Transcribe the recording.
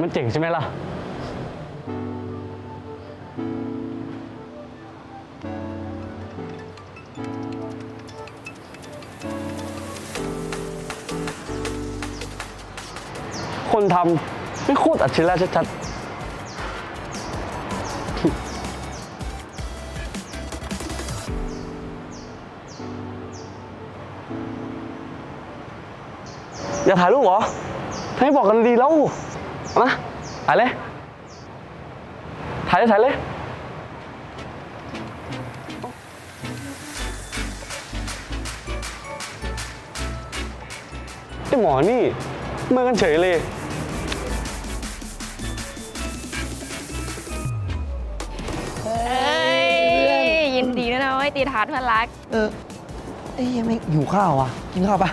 มันเจ๋งใช่ไหมล่ะ คนทำไม่โคตรอัจฉริยะชัดๆ อย่าถ่ายรูปเหรอ ให้บอกกันดีแล้วเอานะถ่ายเลย ถ่ายเลยถ่ายเลย ไอหมอนี่เมื่อกันเฉยเลย เอ้ยยินดีด้วยนะเว้ยตีทาร์ตเพื่อนรัก เออเอ้ยยังไม่หิวข้าวอะ กินข้าวปะ